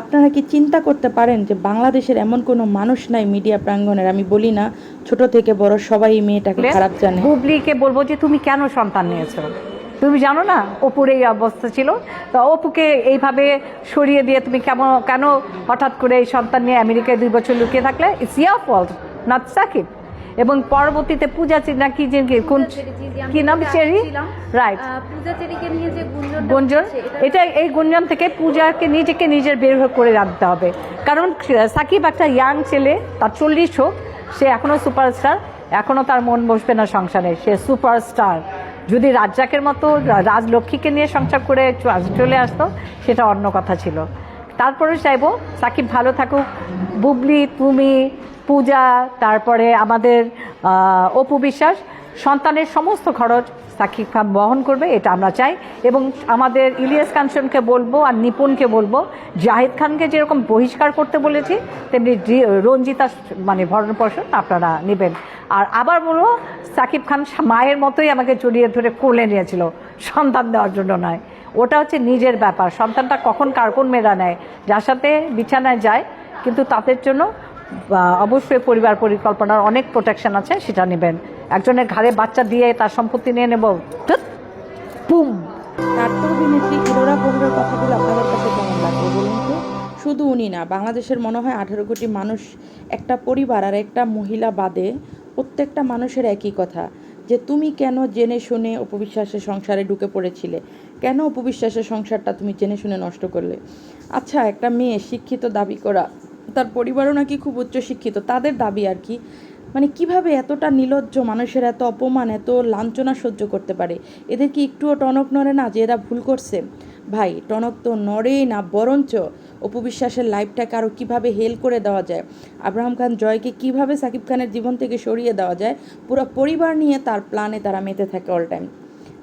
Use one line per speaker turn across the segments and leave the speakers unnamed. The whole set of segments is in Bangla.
আপনারা কি চিন্তা করতে পারেন যে বাংলাদেশের এমন কোনো মানুষ নাই মিডিয়া প্রাঙ্গণের? আমি বলি না ছোট থেকে বড় সবাই মেয়েটাকে খারাপ জানে।
বুবলিকে বলব যে তুমি কেন সন্তান নিয়েছো? তুমি জানো না অপুর এই অবস্থা ছিল? তো অপুকে এইভাবে সরিয়ে দিয়ে তুমি কেমন কেন হঠাৎ করে এই সন্তান নিয়ে আমেরিকায় দুই বছর লুকিয়ে থাকলে? It's your fault not Shakib এবং পরবর্তীতে পূজা চিন্তা কি যে কোন কি নাম চেরি? রাইট
পূজা চেরিকে নিয়ে যে গুঞ্জন?
গুঞ্জন এটা এই গুঞ্জন থেকে পূজাকে নিজেকে নিজের বের করে রাখতে হবে। কারণ সাকিব একটা ইয়াং ছেলে তার চল্লিশ হোক সে এখনও সুপারস্টার এখনও তার মন বসবে না সংসারে। সে সুপারস্টার যদি রাজ্জাকের মতো রাজলক্ষ্মীকে নিয়ে সংসার করে চলে আসতো সেটা অন্য কথা ছিল। তারপরে চাইব সাকিব ভালো থাকুক। বুবলি তুমি পূজা, তারপরে আমাদের অপু বিশ্বাস, সন্তানের সমস্ত খরচ সাকিব খান বহন করবে, এটা আমরা চাই। এবং আমাদের ইলিয়াস কাঞ্চনকে বলব আর নিপুণকে বলব, জাহিদ খানকে যেরকম বহিষ্কার করতে বলেছি, তেমনি রঞ্জিতা মানে ভরণ পোষণ আপনারা নেবেন। আর আবার বলব, সাকিব খান মায়ের মতোই আমাকে জড়িয়ে ধরে কোলে নিয়েছিল, সন্তান দেওয়ার জন্য নয়। ওটা হচ্ছে নিজের ব্যাপার, সন্তানটা কখন কার কোন মেয়েরা নেয়, যার সাথে বিছানায় যায়, কিন্তু তাদের জন্য অবশ্যই পরিবার পরিকল্পনার অনেক প্রোটেকশন আছে, সেটা নেবেন। একজনের ঘাড়ে বাচ্চা দিয়ে তার সম্পত্তি নিয়ে নেব।
কবিরের কথাগুলো শুধু উনি না, বাংলাদেশের মনে হয় আঠারো কোটি মানুষ, একটা পরিবার আর একটা মহিলা বাদে প্রত্যেকটা মানুষের একই কথা, যে তুমি কেন জেনে শুনে অপবিশ্বাসের সংসারে ঢুকে পড়েছিলে? কেন অপবিশ্বাসের সংসারটা তুমি জেনে শুনে নষ্ট করলে? আচ্ছা একটা মেয়ে শিক্ষিত দাবি করা তার পরিবারও নাকি খুব উচ্চ শিক্ষিত তাদের দাবি আর কি মানে কীভাবে এতটা নির্লজ্জ মানুষের এত অপমান, এত লাঞ্ছনা সহ্য করতে পারে? এদের কি একটুও টনক নড়ে না যে এরা ভুল করছে? ভাই, টনক তো নড়েই না, বরঞ্চ অপবিশ্বাসের লাইফটাকে আরও কীভাবে হেল করে দেওয়া যায়? আব্রাহাম খান জয়কে কীভাবে সাকিব খানের জীবন থেকে সরিয়ে দেওয়া যায়? পুরো পরিবার নিয়ে তার প্ল্যানে তারা মেতে থাকে অল টাইম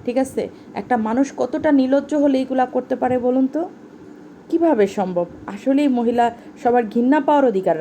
ঠিক আছে? একটা মানুষ কতটা নির্লজ্জ হলে এইগুলা করতে পারে বলুন তো? কীভাবে সম্ভব? আসলেই মহিলা সবার ঘৃণা পাওয়ার অধিকার